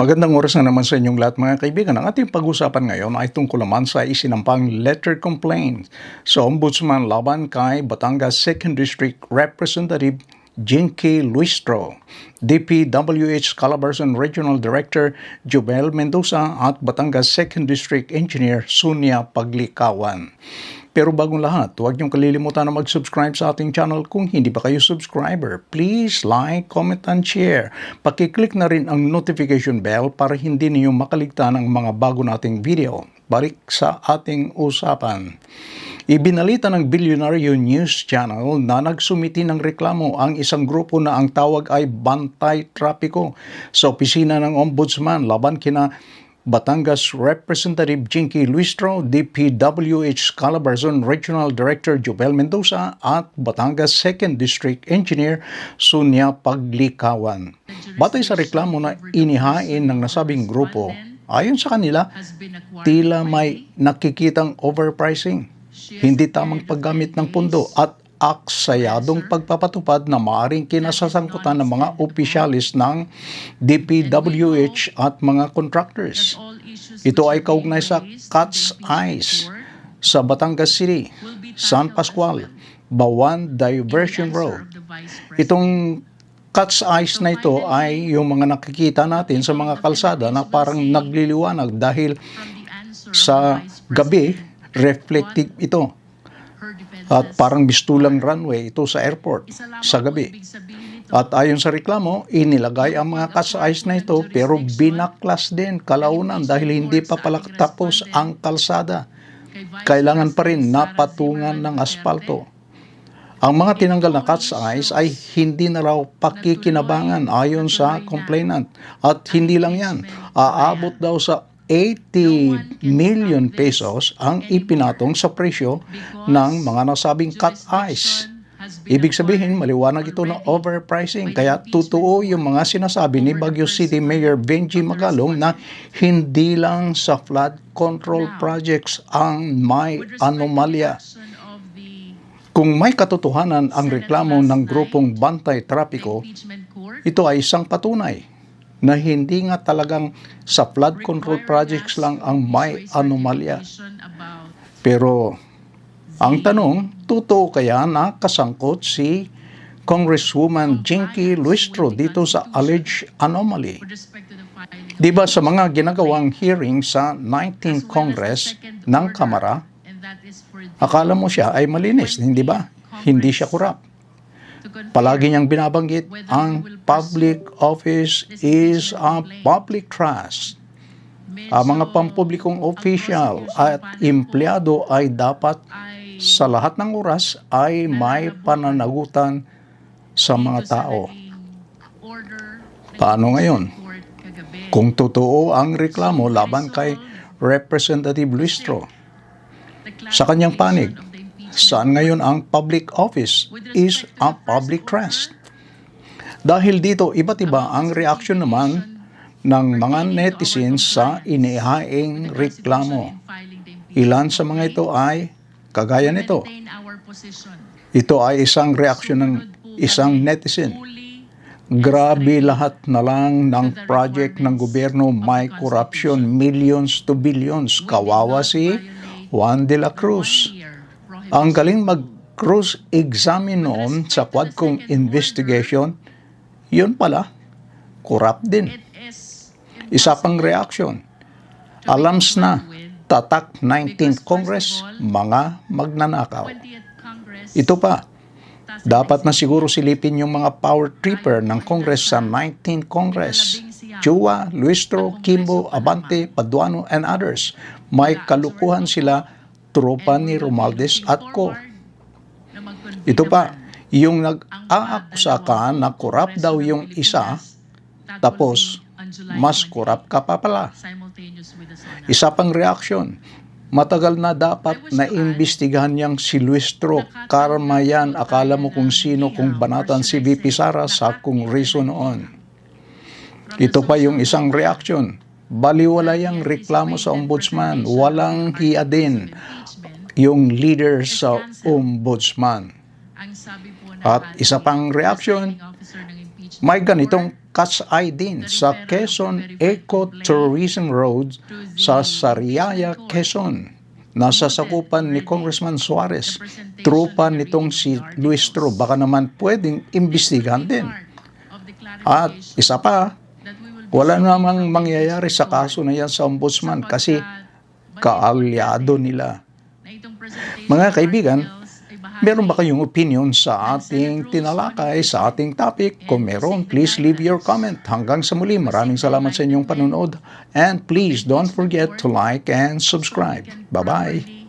Magandang oras na naman sa inyong lahat mga kaibigan. Ang ating pag-usapan ngayon ay tungkol naman sa isinampang letter complaint sa Ombudsman laban kay Batangas 2nd District Representative Jinky Luistro, DPWH Calabarzon Regional Director Jubel Mendoza at Batangas 2nd District Engineer Sunya Paglikawan. Pero bagong lahat, huwag niyong kalilimutan na mag-subscribe sa ating channel kung hindi pa kayo subscriber. Please like, comment, and share. Pakiclick na rin ang notification bell para hindi niyo makaligtan ang mga bago nating video. Balik sa ating usapan. Ibinalita ng Billionaire News Channel na nagsumiti ng reklamo ang isang grupo na ang tawag ay Bantay Trapiko sa opisina ng Ombudsman laban kina Batangas Representative Jinky Luistro, DPWH Calabarzon Regional Director Jubel Mendoza at Batangas 2nd District Engineer Sunya Paglikawan. Batay sa reklamo na inihain ng nasabing grupo, ayon sa kanila, tila may nakikitang overpricing, hindi tamang paggamit ng pundo at aksayadong pagpapatupad na maaring kinasasangkutan ng mga opisyalis ng DPWH at mga contractors. Ito ay kaugnay sa Cat's Eyes sa Batangas City, San Pascual, Bawan Diversion Road. Itong Cat's Eyes na ito ay yung mga nakikita natin sa mga kalsada na parang nagliliwanag dahil sa gabi reflective ito at parang bistulang runway ito sa airport sa gabi. At ayon sa reklamo, inilagay ang mga kasais na ito pero binaklas din kalaunan dahil hindi pa pala tapos ang kalsada. Kailangan pa rin napatungan ng aspalto. Ang mga tinanggal na cat's eyes ay hindi na raw pakikinabangan ayon sa complainant. At hindi lang yan, aabot daw sa 80 million pesos ang ipinatong sa presyo ng mga nasabing cut eyes. Ibig sabihin, maliwanag ito na overpricing. Kaya totoo yung mga sinasabi ni Baguio City Mayor Benji Magalong na hindi lang sa flood control projects ang may anomalya. Kung may katotohanan ang reklamo ng grupong Bantay Trapiko, ito ay isang patunay na hindi nga talagang sa flood control projects lang ang may anomalya. Pero ang tanong, totoo kaya na kasangkot si Congresswoman Jinky Luistro dito sa alleged anomaly? Di ba sa mga ginagawang hearing sa 19th Congress ng Kamara, akala mo siya ay malinis, hindi ba? Hindi siya kurap. Palagi niyang binabanggit, ang public office is a public trust. Ang mga pampublikong official at empleyado ay dapat sa lahat ng oras ay may pananagutan sa mga tao. Paano ngayon? Kung totoo ang reklamo laban kay Representative Luistro, sa kanyang panig, saan ngayon ang public office is a public trust? Dahil dito, iba't iba ang reaksyon naman ng mga netizens sa inihaing reklamo. Ilan sa mga ito ay kagaya nito. Ito ay isang reaksyon ng isang netizen. Grabe lahat na lang ng project ng gobyerno may corruption, millions to billions. Kawawa si Juan de la Cruz. Ang galing mag-cross examine noon sa Quadcom investigation, yun pala, corrupt din. Isa pang reaction. Alams na, tatak 19th Congress, mga magnanakaw. Ito pa, dapat na siguro silipin yung mga power tripper ng Congress sa 19th Congress. Chua, Luistro, Kimbo, Abante, Paduano, and others. May kalukuhan sila tropa ni Romaldes at ko. Ito pa, yung nag-aakusa ka na korap daw yung isa, tapos mas korap ka pa pala. Isa pang reaksyon, matagal na dapat na imbestigahan niyang si Luistro. Karma yan, akala mo kung sino kung banatan si VP Sara sa kongreso noon. Ito pa yung isang reaksyon. Baliwala yung reklamo sa ombudsman. Walang hiya din yung leader sa ombudsman. At isa pang reaksyon, may ganitong Kasay din sa Quezon Eco-Tourism Road sa Sariaya, Quezon. Nasa sakupan ni Congressman Suarez. Trupa nitong si Luis Tro. Baka naman pwedeng imbestigahan din. At isa pa, wala namang mangyayari sa kaso na yan sa ombudsman kasi kaalyado nila. Mga kaibigan, meron ba kayong opinion sa ating tinalakay, sa ating topic? Kung meron, please leave your comment. Hanggang sa muli, maraming salamat sa inyong panonood. And please don't forget to like and subscribe. Bye-bye.